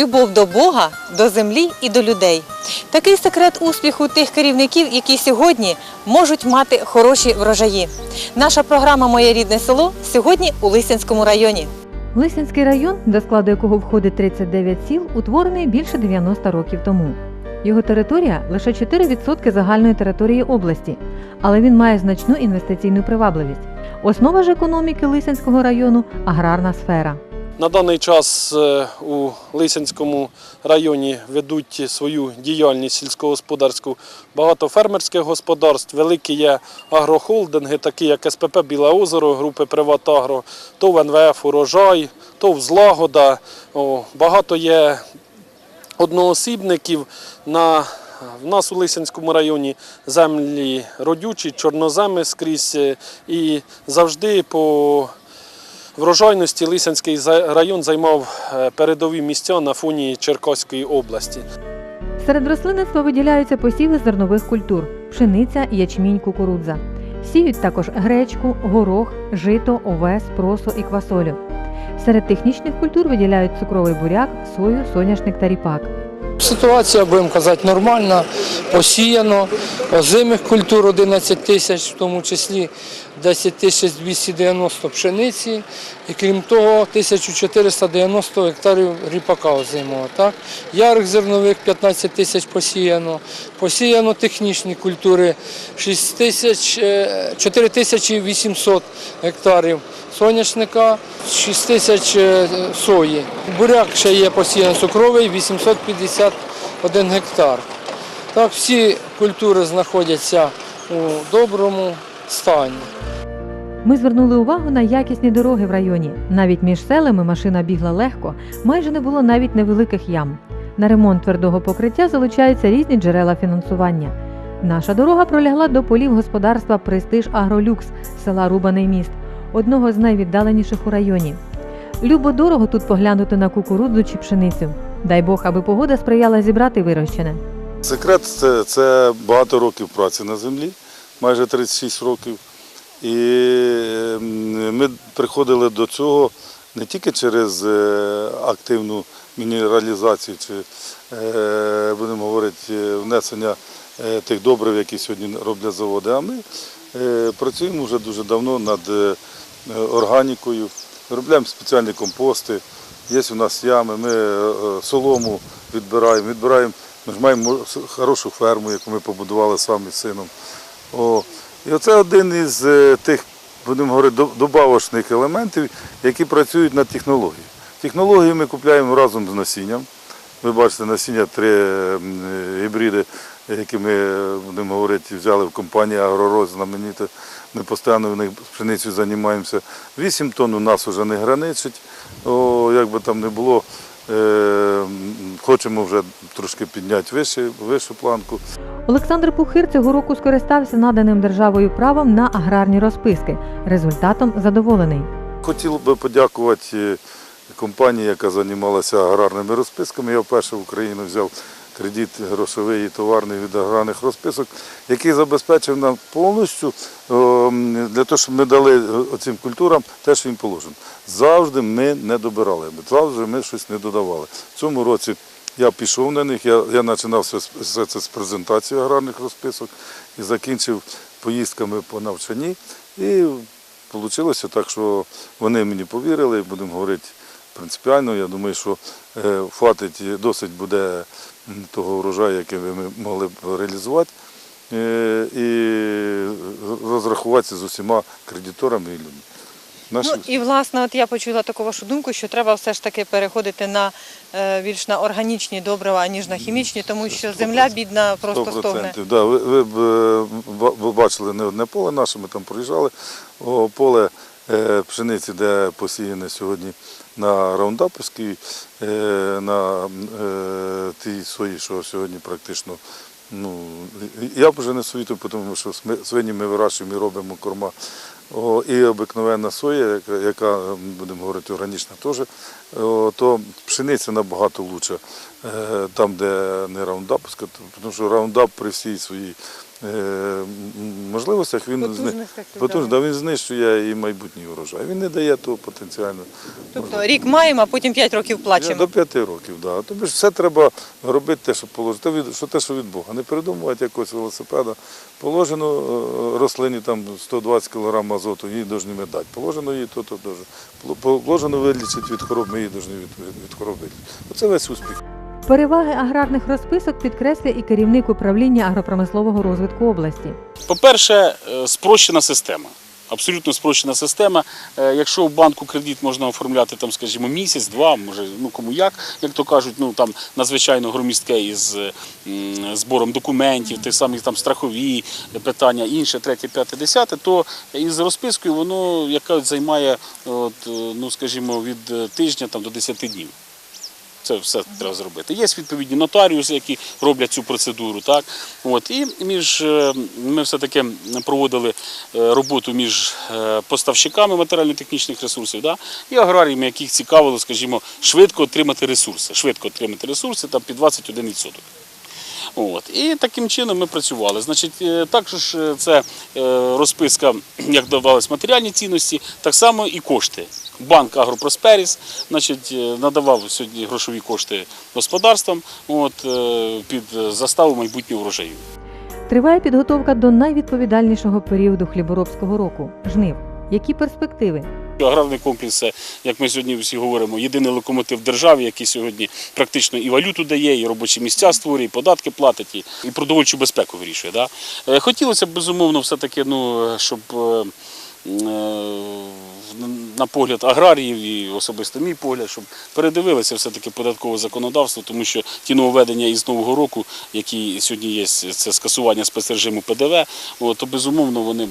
любов до Бога, до землі і до людей. Такий секрет успіху тих керівників, які сьогодні можуть мати хороші врожаї. Наша програма Моє рідне село сьогодні у Лисянському районі. Лисянський район, до складу якого входить 39 сіл, утворений більше 90 років тому. Його територія лише 4% загальної території області, але він має значну інвестиційну привабливість. Основа ж економіки Лисянського району аграрна сфера. На даний час е, у Лисянському районі ведуть свою діяльність сільськогосподарську багато фермерських господарств. Великі є агрохолдинги, такі як СПП Біле озеро, групи Приватагро, ТОВ НВФ Урожай, ТОВ Злагода. Багато є одноосібників. На, в нас у Лисянському районі землі родючі, чорноземи скрізь е, і завжди по врожайності Лисянський район займав е, передові місця на фоні Черкаської області. Серед рослинництва виділяються посіви зернових культур пшениця, ячмінь, кукурудза. Сіють також гречку, горох, жито, овес, просо і квасолю. Серед технічних культур виділяють цукровий буряк, сою, соняшник та ріпак. Ситуація, будемо казати, нормальна, посіяно. Озимих культур 11 тисяч, в тому числі 10 тисяч 290 пшениці. І крім того, 1490 гектарів ріпака озимого. Так? Ярих зернових 15 тисяч посіяно. Посіяно технічні культури 6 тисяч, е, 4800 гектарів соняшника, 6 тисяч е, сої. Буряк ще є посіяно цукровий 851 гектар. Так, всі культури знаходяться у доброму стані. Ми звернули увагу на якісні дороги в районі. Навіть між селами машина бігла легко, майже не було навіть невеликих ям. На ремонт твердого покриття залучаються різні джерела фінансування. Наша дорога пролягла до полів господарства Престиж Агролюкс села Рубаний міст, одного з найвіддаленіших у районі. Любо дорого тут поглянути на кукурудзу чи пшеницю. Дай Бог, аби погода сприяла зібрати вирощене. Секрет це, це багато років праці на землі, майже 36 років. І ем, ми приходили до цього не тільки через е, активну мінералізацію чи, е, будемо говорити, е, внесення тих добрив, які сьогодні роблять заводи, а ми працюємо вже дуже давно над органікою, виробляємо спеціальні компости. Є у нас ями, ми солому відбираємо, відбираємо. Ми ж маємо хорошу ферму, яку ми побудували самі з сином. О, і оце один із е, тих, будемо говорити, добавочних елементів, які працюють над технологією. Технологію ми купуємо разом з насінням. Ви бачите, насіння три е, гібриди, які ми, е, будемо говорити, взяли в компанії Агророз знаменіта. Ми постійно в них пшеницею займаємося. 8 тонн у нас вже не граничить. О, як би там не було, е, хочемо вже трошки підняти вище, вищу планку. Олександр Пухир цього року скористався наданим державою правом на аграрні розписки. Результатом задоволений. Хотів би подякувати е, компанії, яка займалася аграрними розписками. Я вперше в Україну взяв кредит грошовий і товарний від аграрних розписок, який забезпечив нам повністю для того, щоб ми дали цим культурам те, що їм положено. Завжди ми не добирали, завжди ми щось не додавали. В цьому році я пішов на них, я, я починав все це з презентації аграрних розписок і закінчив поїздками по навчанні. І Вийшло так, що вони мені повірили, будемо говорити принципіально. Я думаю, що е, хватить, досить буде того врожаю, який ми могли б реалізувати, е, і розрахуватися з усіма кредиторами і людьми. Ну і власне, от я почула таку вашу думку, що треба все ж таки переходити на е, більш на органічні добрива, ніж на хімічні, тому що земля бідна просто стогне. 100%. Да, ви, ви б ви бачили не одне поле наше, ми там проїжджали. О, поле пшениці, де посіяне сьогодні на раундапівській, е, на е, тій сої, що сьогодні практично. Ну, я б вже не совітую, тому що свині ми вирощуємо і робимо корма. І обикновенна соя, яка, будемо говорити, органічна теж, то пшениця набагато лучше е, там, де не раундапська, тому що раундап при всій своїй можливостях він, зни- Потужностях, потужно, да. він знищує і майбутній урожай. Він не дає того потенціального. Тобто рік маємо, а потім 5 років плачемо. До п'яти років, да. Тобі ж все треба робити те, що положено. Те, що те, що від Бога. Не придумувати якогось велосипеда. Положено е, рослині там 120 кг азоту, їй повинні ми дати. Положено їй то, то дуже. Положено вилічити від хвороб, ми її повинні від, від, від хвороб вилічити. Оце весь успіх. Переваги аграрних розписок підкреслює і керівник управління агропромислового розвитку області. По-перше, е, спрощена система. Абсолютно спрощена система. Е, Якщо в банку кредит можна оформляти там, скажімо, місяць, два, може, ну кому як, як то кажуть, ну там надзвичайно громістке із збором документів, ті самі там страхові питання, інше, третє, п'яте, десяте, то із розпискою воно яка займає, от, е, ну скажімо, від тижня там до 10 днів. Це все треба зробити. Є відповідні нотаріуси, які роблять цю процедуру. Так? От, і між, е, ми все-таки проводили е, роботу між е, поставщиками матеріально-технічних ресурсів да? і аграріями, яких цікавило, скажімо, швидко отримати ресурси. Швидко отримати ресурси там, під 21%. От. І таким чином ми працювали. Значить, е, також е, це е, розписка, як давались матеріальні цінності, так само і кошти. Банк Агропросперіс надавав сьогодні грошові кошти господарствам от, під заставу майбутнього врожаю. Триває підготовка до найвідповідальнішого періоду хліборобського року жнив. Які перспективи? Аграрний комплекс, це, як ми сьогодні всі говоримо, єдиний локомотив держави, який сьогодні практично і валюту дає, і робочі місця створює, і податки платить, і, продовольчу безпеку вирішує. Да? Е, Хотілося б, безумовно, все-таки, ну, щоб е, е, на погляд аграріїв і особисто мій погляд, щоб передивилися все-таки податкове законодавство, тому що ті нововведення із нового року, які сьогодні є, це скасування спецрежиму ПДВ, то безумовно вони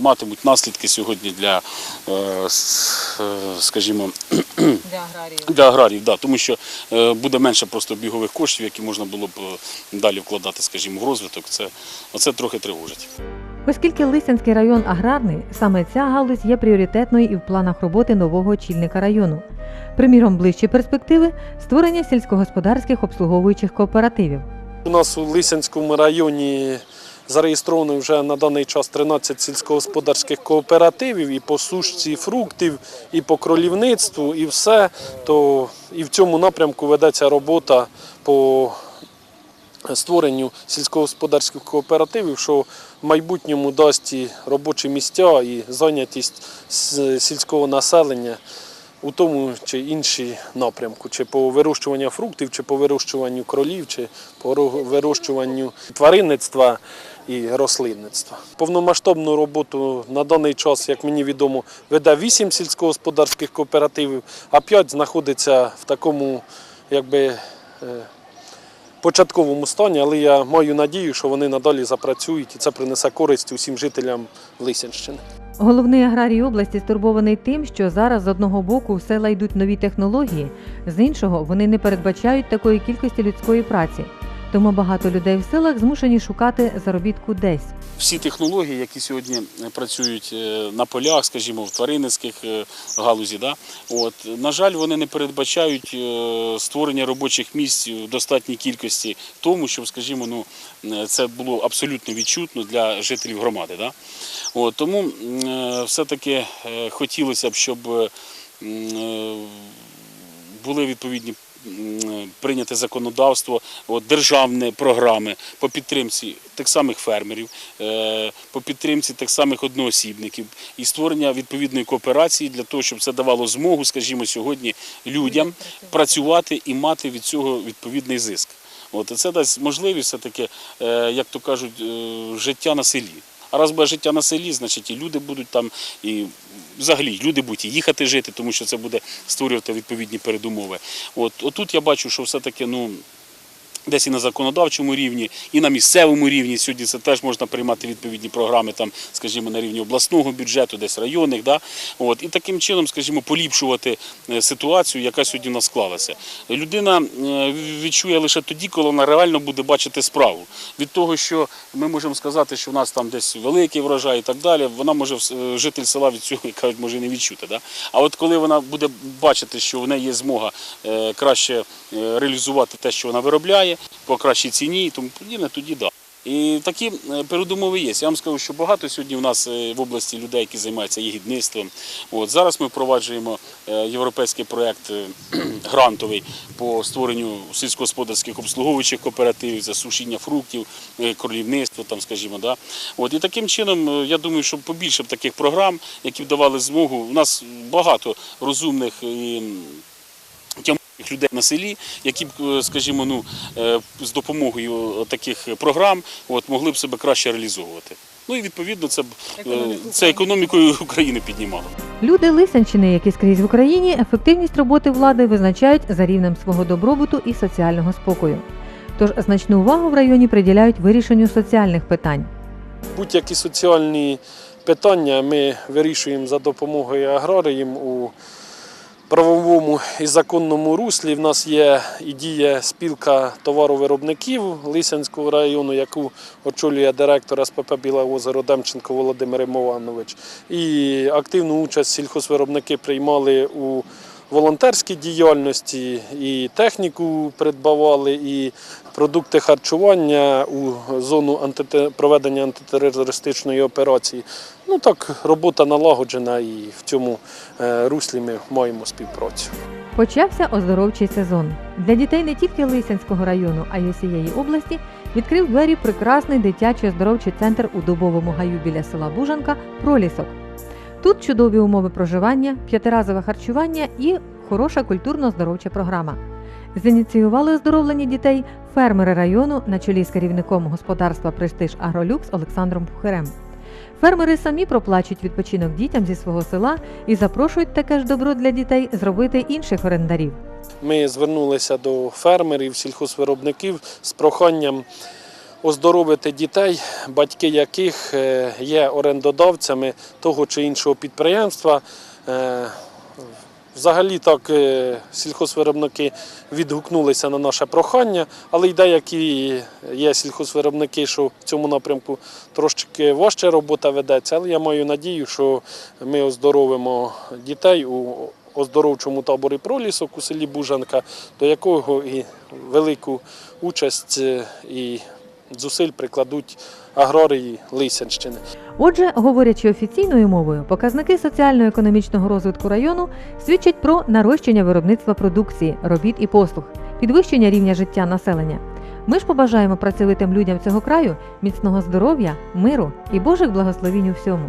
матимуть наслідки сьогодні для, е, е, скажімо, Для аграріїв. для аграріїв, да, тому що е, буде менше просто бігових коштів, які можна було б далі вкладати, скажімо, в розвиток. Це, оце трохи тривожить. Оскільки Лисянський район аграрний, саме ця галузь є пріоритетною і в планах роботи нового очільника району. Приміром, ближчі перспективи створення сільськогосподарських обслуговуючих кооперативів. У нас у Лисянському районі зареєстровано вже на даний час 13 сільськогосподарських кооперативів і по сушці фруктів, і по кролівництву, і все. То і в цьому напрямку ведеться робота по створенню сільськогосподарських кооперативів, що в майбутньому дасть і робочі місця і зайнятість сільського населення у тому чи іншій напрямку, чи по вирощуванню фруктів, чи по вирощуванню кролів, чи по ро- вирощуванню тваринництва і рослинництва. Повномасштабну роботу на даний час, як мені відомо, веде 8 сільськогосподарських кооперативів, а 5 знаходиться в такому, якби. е, Початковому стані, але я маю надію, що вони надалі запрацюють і це принесе користь усім жителям Лисянщини. Головний аграрій області стурбований тим, що зараз з одного боку в села йдуть нові технології, з іншого вони не передбачають такої кількості людської праці. Тому багато людей в селах змушені шукати заробітку десь. Всі технології, які сьогодні е, працюють е, на полях, скажімо, в тваринницьких е, галузі, да, от, на жаль, вони не передбачають створення робочих місць в достатній кількості тому, щоб, скажімо, ну, це було абсолютно відчутно для жителів громади. Да. От, тому все-таки хотілося б, щоб були відповідні прийняте законодавство, от, державні програми по підтримці тих самих фермерів, е, по підтримці тих самих одноосібників і створення відповідної кооперації для того, щоб це давало змогу, скажімо, сьогодні людям працювати і мати від цього відповідний зиск. От, і це дасть можливість все-таки, е, як то кажуть, е, життя на селі. А раз буде життя на селі, значить і люди будуть там, і взагалі люди будуть їхати жити, тому що це буде створювати відповідні передумови. От отут я бачу, що все-таки ну. Десь і на законодавчому рівні, і на місцевому рівні. Сьогодні це теж можна приймати відповідні програми, там, скажімо, на рівні обласного бюджету, десь районних. Да? От, і таким чином, скажімо, поліпшувати е, ситуацію, яка сьогодні у нас склалася. Людина е, відчує лише тоді, коли вона реально буде бачити справу. Від того, що ми можемо сказати, що в нас там десь великий врожай і так далі, вона може е, житель села від цього кажуть, може не відчути. Да? А от коли вона буде бачити, що в неї є змога краще реалізувати те, що вона виробляє, по кращій ціні і тому подібне, тоді да. І такі е, передумови є. Я вам скажу, що багато сьогодні в нас е, в області людей, які займаються єгідництвом. От зараз ми впроваджуємо е, європейський проєкт грантовий по створенню сільськогосподарських обслуговуючих кооперативів, засушіння фруктів, кролівництво, там, скажімо, да. От і таким чином, я думаю, що побільше б таких програм, які б давали змогу. У нас багато розумних і людей на селі, які б, е, скажімо, ну е, з допомогою таких програм от могли б себе краще реалізовувати. Ну і відповідно це б е, Економіку це економікою України піднімало. Люди Лисянщини, які скрізь в Україні, ефективність роботи влади визначають за рівнем свого добробуту і соціального спокою. Тож значну увагу в районі приділяють вирішенню соціальних питань. Будь-які соціальні питання ми вирішуємо за допомогою аграріїв у правовому і законному руслі. В нас є і діє спілка товаровиробників Лисянського району, яку очолює директор СПП Біле озеро Демченко Володимир Іванович. І активну участь сільхозвиробники приймали у волонтерській діяльності, і техніку придбавали, і продукти харчування у зону антите- проведення антитерористичної операції. Ну так, робота налагоджена і в цьому е, руслі ми маємо співпрацю. Почався оздоровчий сезон. Для дітей не тільки Лисянського району, а й усієї області відкрив двері прекрасний дитячий оздоровчий центр у Дубовому гаю біля села Бужанка Пролісок. Тут чудові умови проживання, п'ятиразове харчування і хороша культурно-оздоровча програма. Зініціювали оздоровлення дітей фермери району на чолі з керівником господарства Престиж Агролюкс Олександром Пухарем. Фермери самі проплачують відпочинок дітям зі свого села і запрошують таке ж добро для дітей зробити інших орендарів. Ми звернулися до фермерів, сільхозвиробників з проханням оздоровити дітей, батьки яких е, є орендодавцями того чи іншого підприємства. Взагалі так е, сільхозвиробники відгукнулися на наше прохання, але й деякі є сільхозвиробники, що в цьому напрямку трошки важче робота ведеться. Але я маю надію, що ми оздоровимо дітей у оздоровчому таборі пролісок у селі Бужанка, до якого і велику участь е, і зусиль прикладуть аграрії Лисянщини. Отже, говорячи офіційною мовою, показники соціально-економічного розвитку району свідчать про нарощення виробництва продукції, робіт і послуг, підвищення рівня життя населення. Ми ж побажаємо працьовитим людям цього краю міцного здоров'я, миру і Божих благословінь у всьому.